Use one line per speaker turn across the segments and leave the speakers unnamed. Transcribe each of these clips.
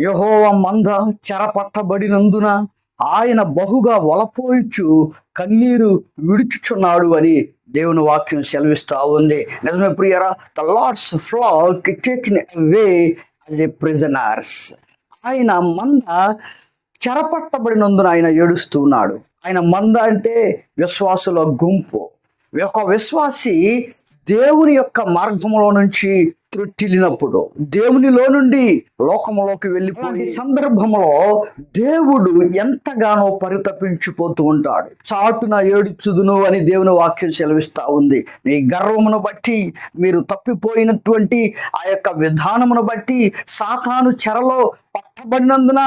యహోవ మంద చెరపట్టబడినందున ఆయన బహుగా వలపోయిచు కన్నీరు విడుచుచున్నాడు అని దేవుని వాక్యం సెలవిస్తూ ఉంది. నిజమే ప్రియరా the Lord's flock taken away as a prisoners ఆయన మంద చెరపట్టబడినందున ఆయన ఏడుస్తున్నాడు. ఆయన మంద అంటే విశ్వాసుల గుంపు. ఒక విశ్వాసి దేవుని యొక్క మార్గంలో నుంచి త్రొట్టిల్లినప్పుడు దేవునిలో నుండి లోకంలోకి వెళ్ళిపోయి సందర్భంలో దేవుడు ఎంతగానో పరితపించిపోతూ ఉంటాడు. చాటున ఏడుచుదును అని దేవుని వాక్యం సెలవిస్తా ఉంది. మీ గర్వమును బట్టి మీరు తప్పిపోయినటువంటి ఆ యొక్క విధానమును బట్టి సాతాను చెరలో పట్టబడినందున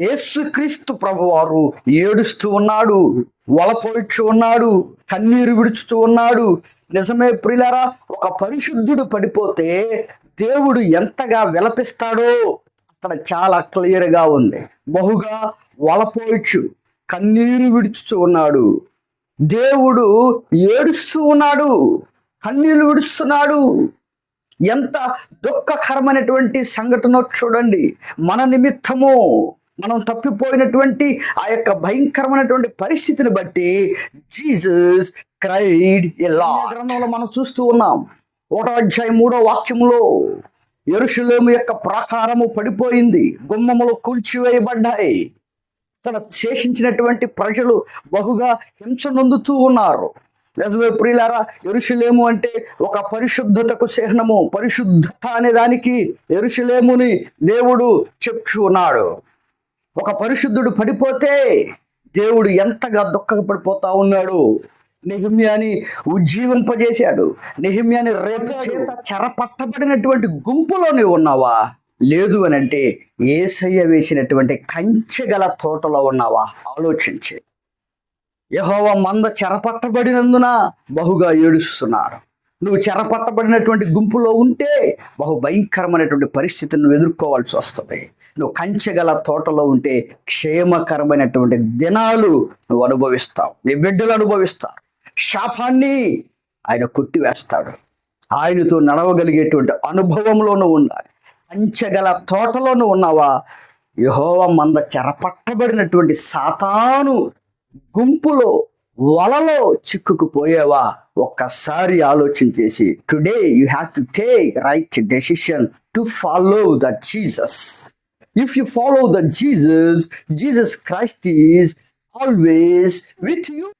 యేసుక్రీస్తు ప్రభువారు ఏడుస్తూ ఉన్నాడు వలపోయిచ్చు ఉన్నాడు కన్నీరు విడుచుతూ ఉన్నాడు. నిజమే ప్రిలరా ఒక పరిశుద్ధుడు పడిపోతే దేవుడు ఎంతగా విలపిస్తాడో అక్కడ చాలా క్లియర్గా ఉంది. బహుగా వలపోయిచ్చు కన్నీరు విడుచుతూ ఉన్నాడు. దేవుడు ఏడుస్తూ ఉన్నాడు కన్నీళ్ళు విడుస్తున్నాడు. ఎంత దుఃఖకరమైనటువంటి సంఘటన చూడండి. మన నిమిత్తము మనం తప్పిపోయినటువంటి ఆ యొక్క భయంకరమైనటువంటి పరిస్థితిని బట్టి జీసస్ క్రైడ్ ఎలా గ్రంథంలో మనం చూస్తూ ఉన్నాం. ఒకటో అధ్యాయం మూడో వాక్యంలో ఎరుషులేము యొక్క ప్రాకారము పడిపోయింది. గుమ్మములు కూల్చివేయబడ్డాయి. తన శేషించినటువంటి ప్రజలు బహుగా హింస నొందుతూ ఉన్నారు. నిజమే ప్రియులారా ఎరుషులేము అంటే ఒక పరిశుద్ధతకు చిహ్నము. పరిశుద్ధత అనే దానికి ఎరుషులేముని దేవుడు చెప్తూ ఒక పరిశుద్ధుడు పడిపోతే దేవుడు ఎంతగా దుఃఖపడిపోతా ఉన్నాడు. నిహిమ్యాని ఉజ్జీవింపజేశాడు. నిహిమ్యాని రేపు చేత చెరపట్టబడినటువంటి గుంపులో నీవు ఉన్నావా? లేదు అని అంటే ఏసయ్య వేసినటువంటి కంచె గల తోటలో ఉన్నావా? ఆలోచించే. యహోవ మంద చెరపట్టబడినందున బహుగా ఏడుస్తున్నాడు. నువ్వు చెరపట్టబడినటువంటి గుంపులో ఉంటే బహు భయంకరమైనటువంటి పరిస్థితిని నువ్వు ఎదుర్కోవాల్సి వస్తుంది. నువ్వు కంచెగల తోటలో ఉంటే క్షేమకరమైనటువంటి దినాలు నువ్వు అనుభవిస్తావు. నీ బిడ్డలు అనుభవిస్తారు. శాపాన్ని ఆయన కొట్టివేస్తాడు. ఆయనతో నడవగలిగేటువంటి అనుభవంలోనూ ఉండాలి. కంచెగల తోటలోనూ ఉన్నావా? యహోవ మంద చెరపట్టబడినటువంటి సాతాను గుంపులో వలలో చిక్కుకుపోయేవా? ఒక్కసారి ఆలోచించేసి today you have to take right decision to follow the Jesus If you follow the Jesus, Jesus Christ is always with you.